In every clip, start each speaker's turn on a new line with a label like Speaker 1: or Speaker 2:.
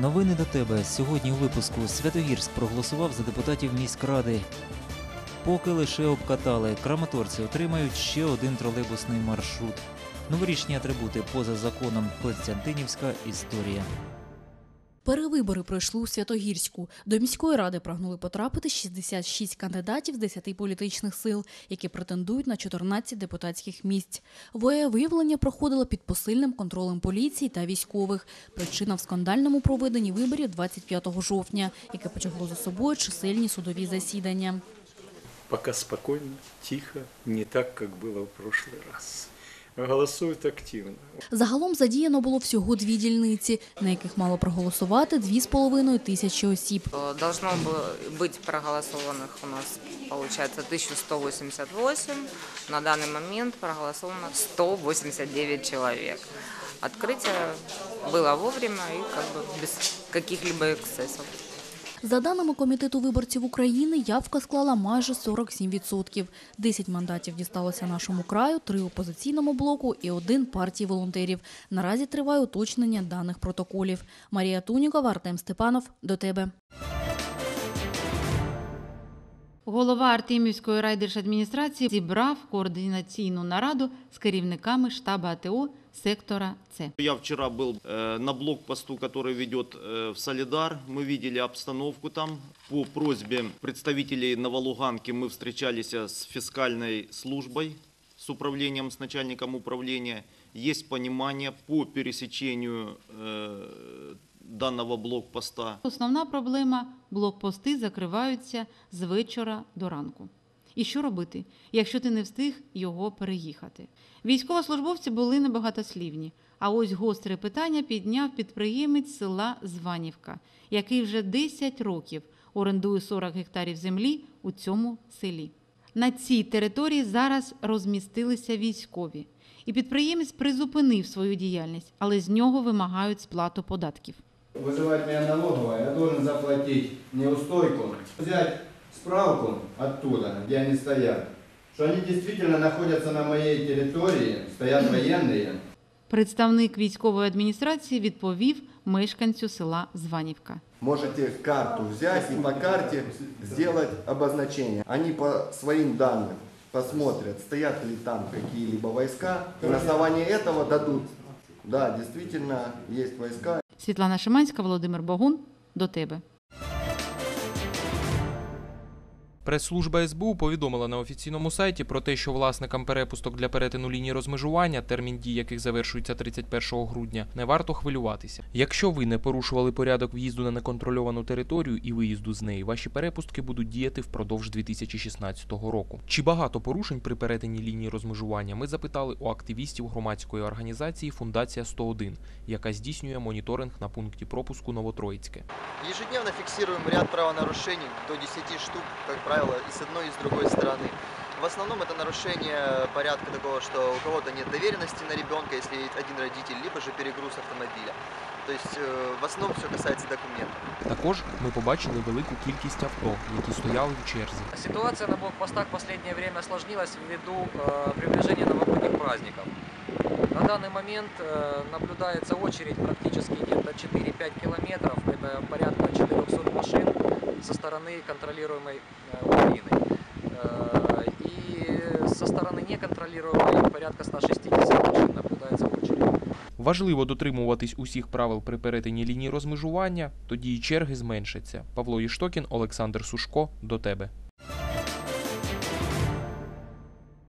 Speaker 1: Новини до тебе. Сьогодні у випуску Святогірськ проголосував за депутатів міськради. Поки лише обкатали, краматорці отримають ще один тролейбусний маршрут. Новорічні атрибути поза законом Константинівська історія.
Speaker 2: Перевибори пройшли у Святогірську. До міської ради прагнули потрапити 66 кандидатів з 10 політичних сил, які претендують на 14 депутатських місць. Волевиявлення проходило під посильним контролем поліції та військових. Причина в скандальному проведенні виборів 25 жовтня, яке потягло за собою чисельні судові засідання.
Speaker 3: Пока спокойно, тихо, не так, как было в прошлый раз Голосуют активно.
Speaker 2: Загалом задіяно було всього дві дільниці, на яких мало проголосувати 2,5 тисячі осіб.
Speaker 4: Э, Должно бы быть проголосованных у нас, получается, 1188. На данный момент проголосовано 189 человек. Открытие было вовремя и как бы без каких-либо эксцессов.
Speaker 2: За даними Комітету виборців України, явка склала майже 47%. 10 мандатів дісталося нашому краю, 3 опозиційному блоку і один партії волонтерів. Наразі триває уточнення даних протоколів. Марія Тунікова, Артем Степанов. До тебе.
Speaker 5: Голова Артемівської райдержадміністрації зібрав координаційну нараду з керівниками штабу АТО сектора С.
Speaker 6: Я вчера был э, на блокпосту, который ведет э, в Солидар. Мы видели обстановку там. По просьбе представителей Новолуганки мы встречались с фискальной службой, с управлением, с начальником управления. Есть понимание по пересечению э, данного блокпоста.
Speaker 5: Основна проблема – блокпости закриваються з вечора до ранку. І що робити, якщо ти не встиг його переїхати? Військовослужбовці були небагатослівні, а ось гостре питання підняв підприємець села Званівка, який вже 10 років орендує 40 гектарів землі у цьому селі. На цій території зараз розмістилися військові. І підприємець призупинив свою діяльність, але з нього вимагають сплату податків.
Speaker 7: Вызывать меня налоговая, я должен заплатить неустойку, взять справку оттуда, где они стоят, что они действительно находятся на моей территории, стоят военные.
Speaker 5: Представник військової адміністрації відповів мешканцю села Званівка.
Speaker 8: Можете карту взять и по карте сделать обозначение. Они по своим данным посмотрят, стоят ли там какие-либо войска. И на основании этого дадут, да, действительно есть войска.
Speaker 5: Світлана Шиманська, Володимир Богун. До тебе.
Speaker 9: Прес-служба СБУ повідомила на офіційному сайті про те, що власникам перепусток для перетину лінії розмежування, термін дії яких завершується 31 грудня, не варто хвилюватися. Якщо ви не порушували порядок в'їзду на неконтрольовану територію і виїзду з неї, ваші перепустки будуть діяти впродовж 2016 року. Чи багато порушень при перетині лінії розмежування? Ми запитали у активістів громадської організації Фундація 101, яка здійснює моніторинг на пункті пропуску Новотроїцьке.
Speaker 10: Ежедневно фиксируем ряд правонарушений, до 10 штук, как правило, и с одной, и с другой стороны. В основном это нарушение порядка такого, что у кого-то нет доверенности на ребенка, если есть один родитель, либо же перегруз автомобиля. То есть э, в основном все касается документов.
Speaker 9: Також ми побачили велику кількість авто, які стояли в черзі.
Speaker 11: Ситуация на блокпостах в последнее время осложнилась ввиду э, приближения новогодних праздников. На данный момент э, наблюдается очередь практически где-то 4-5 километров, это порядка 400 машин со стороны контролируемой э, Украины. Э, и со стороны неконтролируемой порядка 160 машин наблюдается очередь.
Speaker 9: Важливо дотримуватись усіх правил при перетині лінії розмежування, тоді і черги зменшаться. Павло Єштокін, Олександр Сушко. До тебе.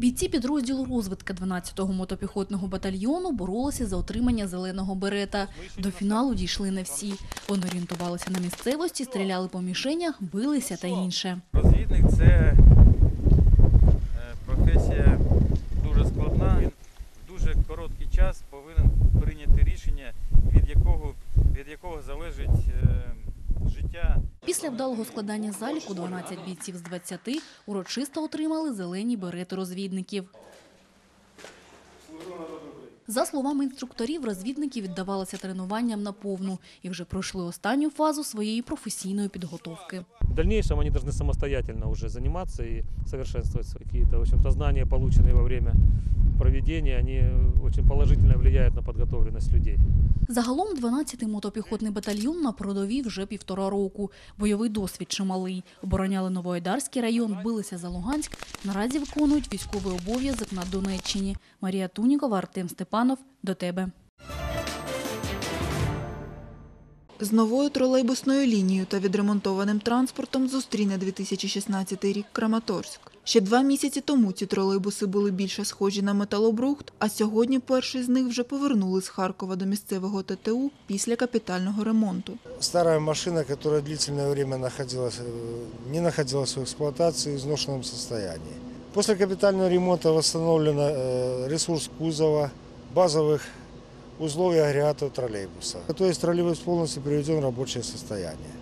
Speaker 2: Бійці підрозділу розвитка 12-го мотопіхотного батальйону боролися за отримання зеленого берета. До фіналу дійшли не всі. Вони орієнтувалися на місцевості, стріляли по мішенях, билися та інше.
Speaker 12: Розвідник це е, професія дуже складна. Він в дуже короткий час повинен прийняти рішення, від якого, від якого залежить е, життя
Speaker 2: Після вдалого складання заліку 12 бійців з 20 урочисто отримали зелені берети розвідників. За словами інструкторів, розвідники віддавалися тренуванням на повну і вже пройшли останню фазу своєї професійної підготовки.
Speaker 13: В дальнейшем они должны самостоятельно уже заниматься и совершенствовать свои какие-то, в общем-то, знания, полученные во время проведения, они очень положительно влияют на подготовленность людей.
Speaker 2: Загалом 12-й мотопіхотний батальйон на продові вже півтора року. Бойовий досвід чималий. Обороняли Новоайдарський район, билися за Луганськ. Наразі виконують військовий обов'язок на Донеччині. Марія Тунікова, Артем Степанов. До тебе.
Speaker 14: З новою тролейбусною лінією та відремонтованим транспортом зустріне 2016 рік Краматорськ. Ще два місяці тому ці тролейбуси були більше схожі на металобрухт, а сьогодні перший з них вже повернули з Харкова до місцевого ТТУ після капітального ремонту.
Speaker 15: Старая машина, которая длительное время находилась, э, не находилась в эксплуатации в изношенном состоянии. После капитального ремонта восстановлен э, ресурс кузова, базовых узлов и агрегатов троллейбуса. То есть троллейбус полностью приведен в рабочее состояние.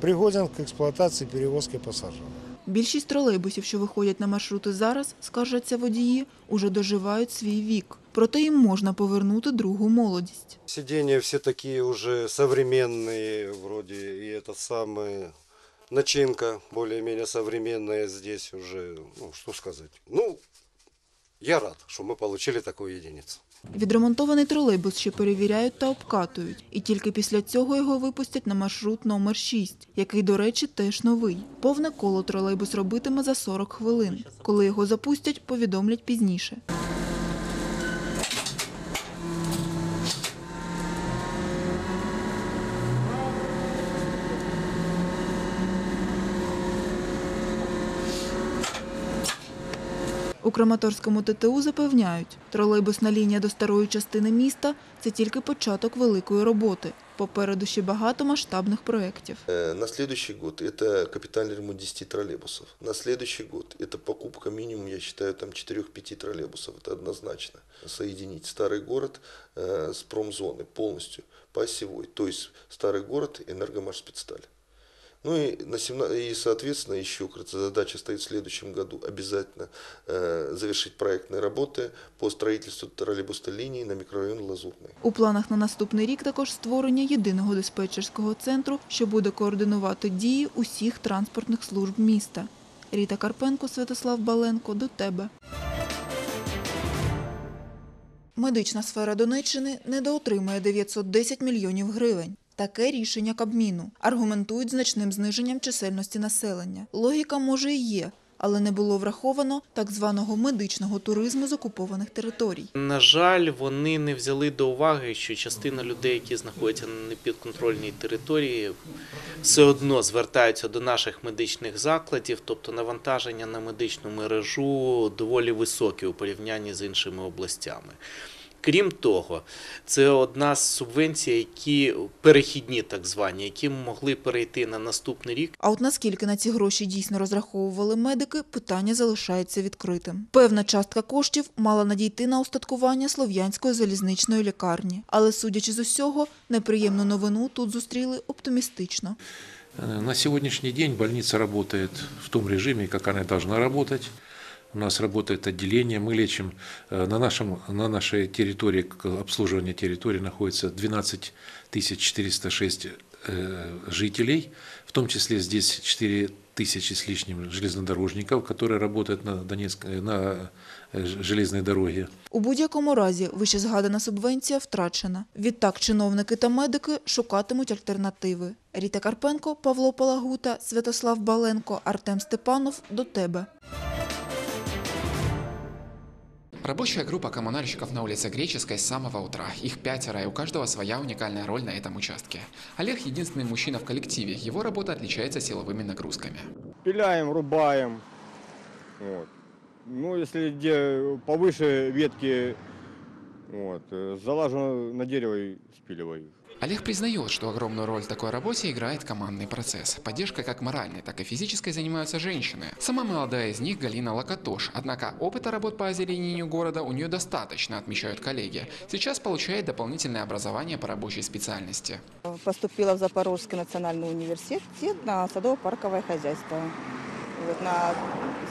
Speaker 15: Пригоден к эксплуатации и перевозке пассажиров.
Speaker 14: Більшість тролейбусів, що виходять на маршрути зараз, скаржаться водії, уже доживають свій вік. Проте їм можна повернути другу молодість.
Speaker 16: Сиденья все такие уже современные, вроде и это самое. Начинка более-менее современная здесь уже, ну что сказать. Ну, я рад, что мы получили такую единицу.
Speaker 14: Відремонтований тролейбус ще перевіряють та обкатують. І тільки після цього його випустять на маршрут номер 6, який, до речі, теж новий. Повне коло тролейбус робитиме за 40 хвилин. Коли його запустять, повідомлять пізніше. У Краматорському ТТУ запевняють, тролейбусна лінія до старої частини міста – це тільки початок великої роботи. Попереду ще багато масштабних проєктів.
Speaker 17: Э, На следующий год это капитальный ремонт 10 троллейбусов. На следующий год это покупка минимум, я считаю, там 4-5 троллейбусов. Это однозначно. Соединить старый город э, с промзоной полностью по осевой. То есть старый город, энергомашспецсталь. Ну и, на 17 и, соответственно, еще кажется, задача стоит в следующем году обязательно э, завершить проектные работы по строительству троллейбусной линии на микрорайон Лазурный.
Speaker 14: У планах на наступний рік також створення єдиного диспетчерського центру, що буде координувати дії усіх транспортних служб міста. Ріта Карпенко, Святослав Баленко. До тебе. Медична сфера Донеччини недоотримує 910 мільйонів гривень. Таке рішення Кабміну. Аргументують значним зниженням чисельності населення. Логіка може і є, але не було враховано так званого медичного туризму з окупованих територій.
Speaker 18: На жаль, вони не взяли до уваги, що частина людей, які знаходяться на непідконтрольній території, все одно звертаються до наших медичних закладів, тобто навантаження на медичну мережу доволі високе у порівнянні з іншими областями. Крім того, це одна з субвенцій, які перехідні, так звані, які могли перейти на наступний рік.
Speaker 14: А от наскільки на ці гроші дійсно розраховували медики, питання залишається відкритим. Певна частка коштів мала надійти на устаткування Слов'янської залізничної лікарні. Але, судячи з усього, неприємну новину тут зустріли оптимістично.
Speaker 19: На сегодняшний день больница работает в том режиме, как она должна работать. У нас работает отделение, мы лечим. э, На, нашем, на нашей территории, к обслуживанию территории находится 12 406 э, жителей, в том числе здесь 4 тысячи с лишним железнодорожников, которые работают на, Донецк, э, на э, ж- железной дороге.
Speaker 14: У будь-якому разі вище згадана субвенція втрачена. Відтак чиновники та медики шукатимуть альтернативи. Ріта Карпенко, Павло Палагута, Святослав Баленко, Артем Степанов. До тебе.
Speaker 20: Рабочая группа коммунальщиков на улице Греческой с самого утра. Их пятеро, и у каждого своя уникальная роль на этом участке. Олег – единственный мужчина в коллективе. Его работа отличается силовыми нагрузками.
Speaker 21: пиляем, рубаем. Вот. Ну, если где повыше ветки, вот, залажу на дерево и спиливаю.
Speaker 20: Олег признает, что огромную роль в такой работе играет командный процесс. Поддержкой как моральной, так и физической занимаются женщины. Сама молодая из них Галина Лакатош. Однако опыта работ по озеленению города у нее достаточно, отмечают коллеги. Сейчас получает дополнительное образование по рабочей специальности.
Speaker 22: Поступила в Запорожский национальный университет на садово-парковое хозяйство. Вот на...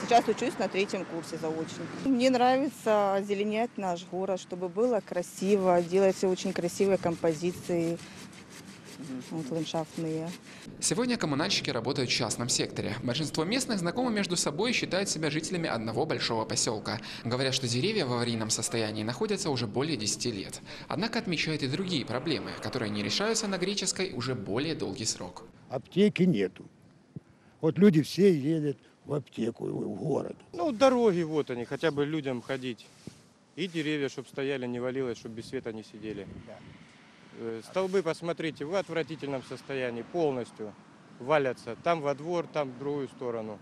Speaker 22: Сейчас учусь на третьем курсе заочно. Мне нравится озеленять наш город, чтобы было красиво, делать все очень красивые композиции. вот, ландшафтные.
Speaker 20: Сегодня коммунальщики работают в частном секторе. Большинство местных знакомы между собой и считают себя жителями одного большого поселка. Говорят, что деревья в аварийном состоянии находятся уже более 10 лет. Однако отмечают и другие проблемы, которые не решаются на Греческой уже более долгий срок.
Speaker 23: Аптеки нету. Вот люди все едут в аптеку, в город.
Speaker 24: Ну, дороги вот они, хотя бы людям ходить. И деревья, чтобы стояли, не валилось, чтобы без света не сидели. Э, Столбы, посмотрите, в отвратительном состоянии, полностью валятся. Там во двор, там в другую сторону.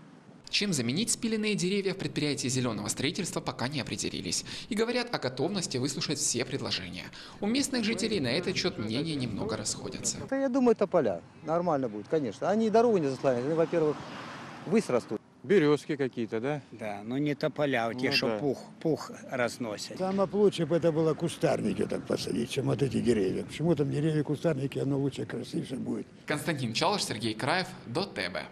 Speaker 20: Чем заменить спиленные деревья в предприятии зеленого строительства пока не определились. И говорят о готовности выслушать все предложения. У местных жителей на этот счет мнения немного расходятся.
Speaker 25: Да я думаю, тополя. Нормально будет, конечно. Они дорогу не заслоняют. Они, во-первых, высь растут.
Speaker 24: Березки какие-то, да?
Speaker 26: Да, но не тополя, вот те,
Speaker 24: Ну
Speaker 26: что
Speaker 24: да.
Speaker 26: пух, пух разносят.
Speaker 23: Самое лучше бы это было кустарники так посадить, чем вот эти деревья. Почему там деревья кустарники, оно лучше, красивше будет.
Speaker 20: Константин Чалыш, Сергей Краев, до тебе.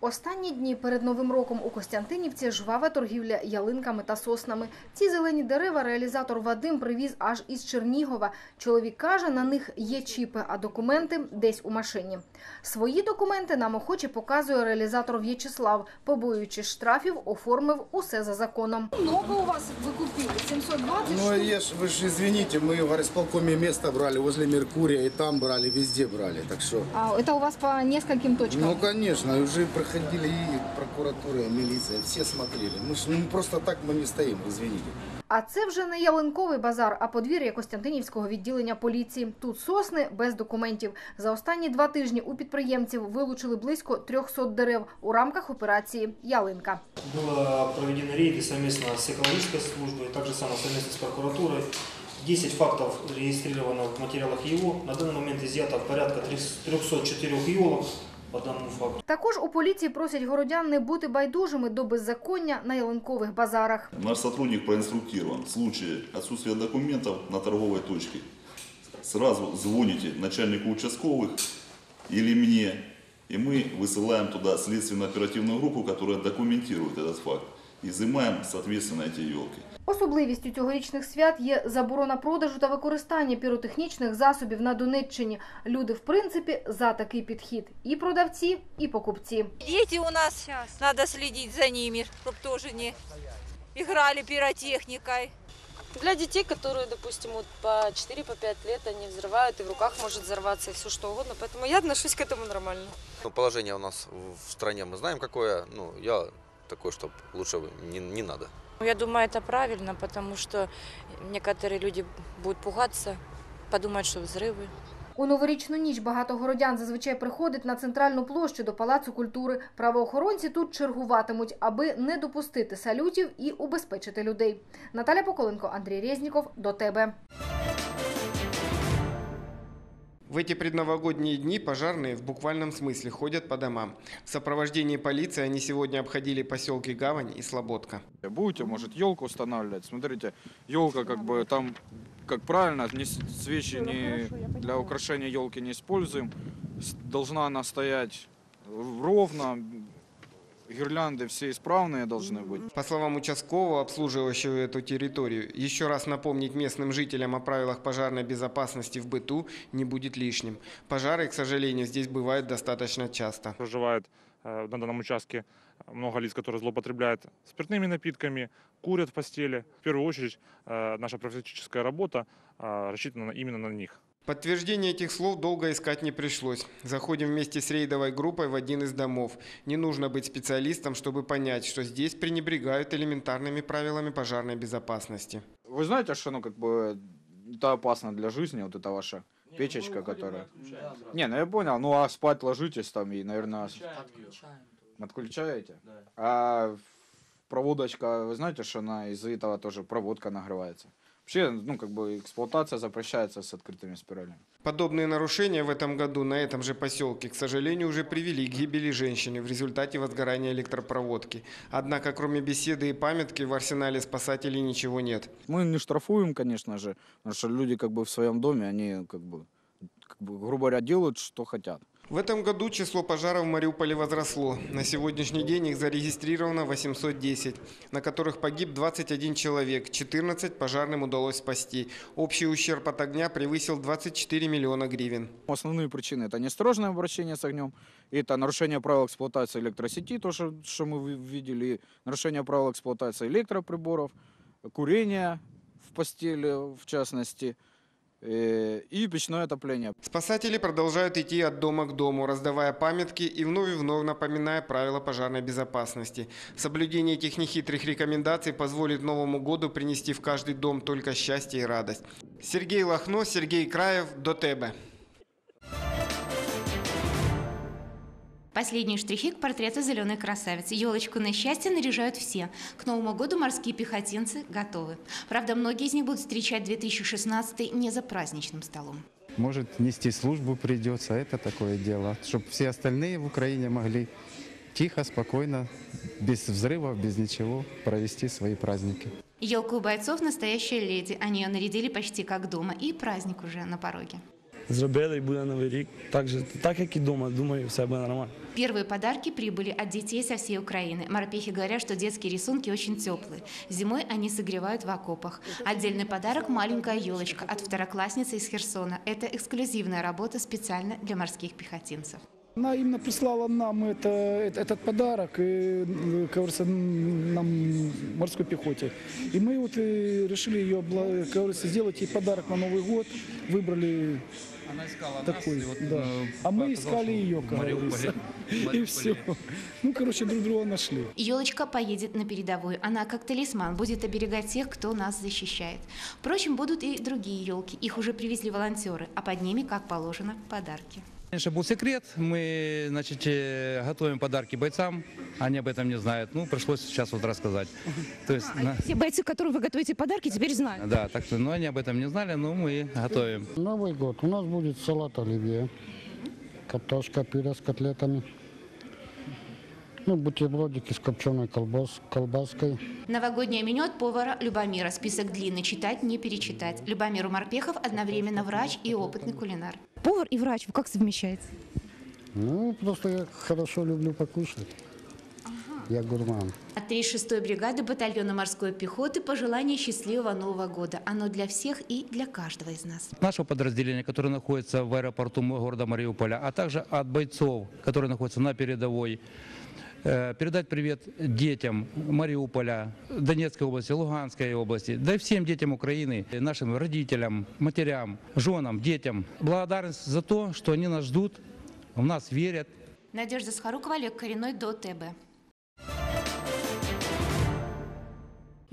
Speaker 27: Останні дні перед Новим роком у Костянтинівці жвава торгівля ялинками та соснами. Ці зелені дерева реалізатор Вадим привіз аж із Чернігова. Чоловік каже, на них є чіпи, а документи десь у машині. Свої документи нам охоче показує реалізатор В'ячеслав. Побоюючись штрафів, оформив усе за законом. Много у вас ви купили? 720
Speaker 28: Ну, я ж, вы же извините, мы в горисполкоме место брали возле Меркурия, и там брали, везде брали, так что...
Speaker 27: А, это у вас по нескольким точкам?
Speaker 28: Ну, конечно, и уже проходили и прокуратура, и милиция, все смотрели. Мы ж, ну, просто так мы не стоим, извините.
Speaker 27: А це вже не ялинковий базар, а подвір'я Костянтинівського відділення поліції. Тут сосни без документів. За останні два тижні у підприємців вилучили близько 300 дерев у рамках операції Ялинка.
Speaker 29: Было проведены рейды совместно с экологической службой, также само совместно с прокуратурой. 10 фактов регистрировано в материалах ЕО. На данный момент изъято порядка 304 елок по данному факту.
Speaker 27: Також у поліції просять городян не бути байдужими до беззаконня на ялинкових базарах.
Speaker 30: Наш сотрудник проинструктирован. В случае отсутствия документов на торговой точке сразу звоните начальнику участковых или мне, и мы высылаем туда следственно-оперативную группу, которая документирует этот факт. Изымаем, соответственно, эти елки.
Speaker 27: Особливістю цьогорічних свят є заборона продажу та використання піротехнічних засобів на Донеччині. Люди, в принципі, за такий підхід. І продавці, і покупці.
Speaker 31: Дети у нас, надо следить за ними, чтобы тоже не играли пиротехникой.
Speaker 32: Для детей, которые, допустим, вот по 4-5 по пять лет, они взрывают, и в руках может взорваться, и все что угодно. Поэтому я отношусь к этому нормально.
Speaker 33: Ну, положение у нас в стране мы знаем какое. Ну, я такой, что лучше не, не надо.
Speaker 32: Ну, Я думаю, это правильно, потому что некоторые люди будут пугаться, подумают, что взрывы.
Speaker 27: У новорічну ніч багато городян зазвичай приходить на центральну площу до Палацу культури. Правоохоронці тут чергуватимуть, аби не допустити салютів і убезпечити людей. Наталя Поколенко, Андрій Резніков. До тебе.
Speaker 34: В эти предновогодние дни пожарные в буквальном смысле ходят по домам. В сопровождении полиции они сегодня обходили поселки Гавань и Слободка.
Speaker 35: Будете, может, елку устанавливать. Смотрите, елка как бы там, как правильно, не свечи не для украшения елки не используем. Должна она стоять ровно, гирлянды все исправные должны быть.
Speaker 34: По словам участкового, обслуживающего эту территорию, еще раз напомнить местным жителям о правилах пожарной безопасности в быту не будет лишним. Пожары, к сожалению, здесь бывают достаточно часто.
Speaker 13: Проживает э, на данном участке много лиц, которые злоупотребляют спиртными напитками, курят в постели. В первую очередь э, наша профилактическая работа э, рассчитана именно на них.
Speaker 34: Подтверждение этих слов долго искать не пришлось. Заходим вместе с рейдовой группой в один из домов. Не нужно быть специалистом, чтобы понять, что здесь пренебрегают элементарными правилами пожарной безопасности.
Speaker 35: Вы знаете, что, ну, как бы, это опасно для жизни, вот эта ваша печечка, которая... Не, ну я понял, ну а спать ложитесь там и, наверное... Отключаете? А проводочка, вы знаете, что она из-за этого тоже проводка нагревается? Вообще, ну, как бы эксплуатация запрещается с открытыми спиралями.
Speaker 34: Подобные нарушения в этом году на этом же поселке, к сожалению, уже привели к гибели женщины в результате возгорания электропроводки. Однако, кроме беседы и памятки, в арсенале спасателей ничего нет.
Speaker 35: Мы не штрафуем, конечно же, потому что люди как бы в своем доме, они как бы, как бы грубо говоря, делают, что хотят.
Speaker 34: В этом году число пожаров в Мариуполе возросло. На сегодняшний день их зарегистрировано 810, на которых погиб 21 человек, 14 пожарным удалось спасти. Общий ущерб от огня превысил 24 миллиона гривен.
Speaker 35: Основные причины – это неосторожное обращение с огнем, это нарушение правил эксплуатации электросети, то, что, мы ви- видели, нарушение правил эксплуатации электроприборов, курение в постели, в частности, и печное отопление.
Speaker 34: Спасатели продолжают идти от дома к дому, раздавая памятки и вновь и вновь напоминая правила пожарной безопасности. Соблюдение этих нехитрых рекомендаций позволит Новому году принести в каждый дом только счастье и радость. Сергей Лохно, Сергей Краев, до тебе.
Speaker 36: Последние штрихи к портрету зеленой красавицы. Елочку на счастье наряжают все. К Новому году морские пехотинцы готовы. Правда, многие из них будут встречать 2016 не за праздничным столом.
Speaker 37: Может, нести службу придется, это такое дело. Чтобы все остальные в Украине могли тихо, спокойно, без взрывов, без ничего провести свои праздники.
Speaker 36: Елка у бойцов настоящая леди. Они ее нарядили почти как дома. И праздник уже на пороге
Speaker 38: Зробили і буде новий рік. Так, же, так як і дома, думаю, все буде нормально.
Speaker 36: Первые подарки прибыли от детей со всей Украины. Морпехи говорят, что детские рисунки очень теплые. Зимой они согревают в окопах. Отдельный подарок – маленькая елочка от второклассницы из Херсона. Это эксклюзивная работа специально для морских пехотинцев.
Speaker 39: Она именно прислала нам это, э- этот подарок, э, как говорится, м, нам морской пехоте. И мы вот э, решили ее, обла- как говорится, сделать ей подарок на Новый год. Выбрали такой, да. А мы искали ее, как говорится. И все. Ну, короче, друг друга нашли.
Speaker 36: Елочка поедет на передовую. Она как талисман будет оберегать тех, кто нас защищает. Впрочем, будут и другие елки. Их уже привезли волонтеры, а под ними, как положено, подарки.
Speaker 40: Раньше был секрет, мы значит, э, готовим подарки бойцам, они об этом не знают. Ну, пришлось сейчас вот рассказать. То есть, на-
Speaker 31: Все бойцы, которым вы готовите подарки, теперь знают.
Speaker 40: да, так что, ну, они об этом не знали, но мы готовим.
Speaker 22: Новый год. У нас будет салат оливье, картошка, пюре с котлетами. Ну, бутербродики с копченой колбас, колбаской.
Speaker 36: Новогоднее меню от повара Любомира. Список длинный, читать не перечитать. Любомир Умарпехов одновременно врач и опытный кулинар.
Speaker 31: Повар и врач, вы как совмещаете?
Speaker 22: Ну, просто я хорошо люблю покушать. Я гурман.
Speaker 36: От 36-й бригады батальона морской пехоты пожелание счастливого Нового года. Оно для всех и для каждого из нас.
Speaker 40: Нашего подразделения, которое находится в аэропорту города Мариуполя, а также от бойцов, которые находятся на передовой, передать привет детям Мариуполя, Донецкой области, Луганской области, да и всем детям Украины, нашим родителям, матерям, женам, детям. Благодарность за то, что они нас ждут, в нас верят.
Speaker 36: Надежда Схарукова, Олег Коренной, до ТБ.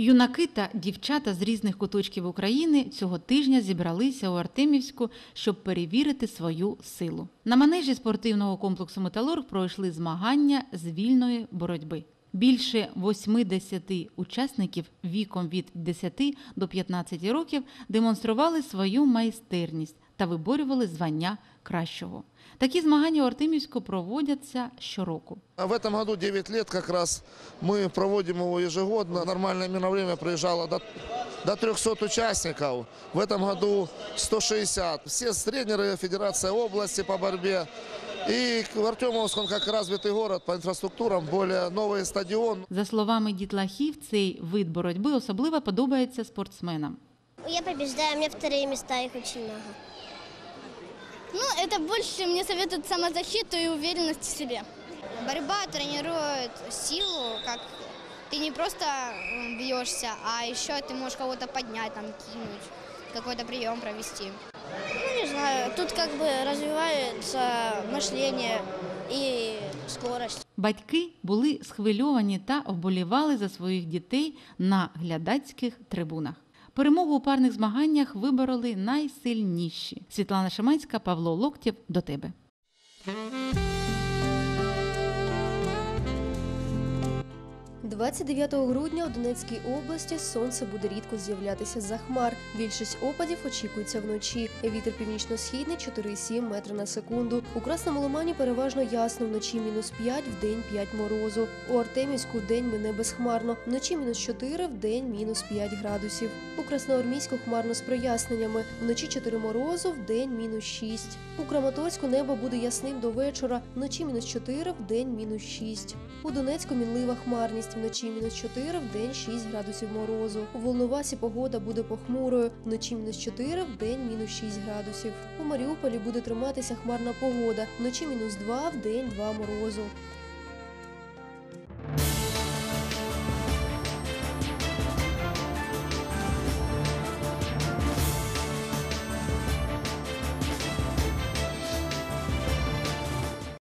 Speaker 5: Юнаки та дівчата з різних куточків України цього тижня зібралися у Артемівську, щоб перевірити свою силу. На манежі спортивного комплексу Металург пройшли змагання з вільної боротьби. Більше 80 учасників віком від 10 до 15 років демонстрували свою майстерність та виборювали звання кращого. Такі змагання у Артемівську проводяться щороку.
Speaker 41: А В этом году 9 лет как раз мы проводим его ежегодно. Нормальное мирное время приезжало до, до 300 участников. В этом году 160. Все тренеры Федерации области по борьбе. И в Артемовск, он как развитый город по инфраструктурам, более новый стадион.
Speaker 5: За словами дітлахів, цей вид боротьби особливо подобається спортсменам.
Speaker 10: Я побеждаю, у меня вторые места, их очень много. Ну, это больше мне советует самозащиту и уверенность в себе.
Speaker 18: Борьба тренирует силу, как ты не просто м, бьешься, а еще ты можешь кого-то поднять, там, кинуть, какой-то прием провести.
Speaker 10: Ну, не знаю, тут как бы развивается мышление и скорость.
Speaker 5: Батьки були схвильовані та вболівали за своїх дітей на глядацьких трибунах. Перемогу у парних змаганнях вибороли найсильніші. Світлана Шиманська, Павло Локтєв. До тебе.
Speaker 42: 29 грудня у Донецькій області сонце буде рідко з'являтися за хмар. Більшість опадів очікується вночі. Вітер північно-східний 4,7 метри на секунду. У Красному Лимані переважно ясно, вночі мінус 5, в день 5 морозу. У Артемівську день мине безхмарно, вночі мінус 4, в день мінус 5 градусів. У Красноармійську хмарно з проясненнями, вночі 4 морозу, в день мінус 6. У Краматорську небо буде ясним до вечора, вночі мінус 4, в день мінус 6. У Донецьку мінлива хмарність, вночі мінус 4, в день 6 градусів морозу. У Волновасі погода буде похмурою, вночі мінус 4, в день мінус 6 градусів. У Маріуполі буде триматися хмарна погода, вночі мінус 2, в день 2 морозу.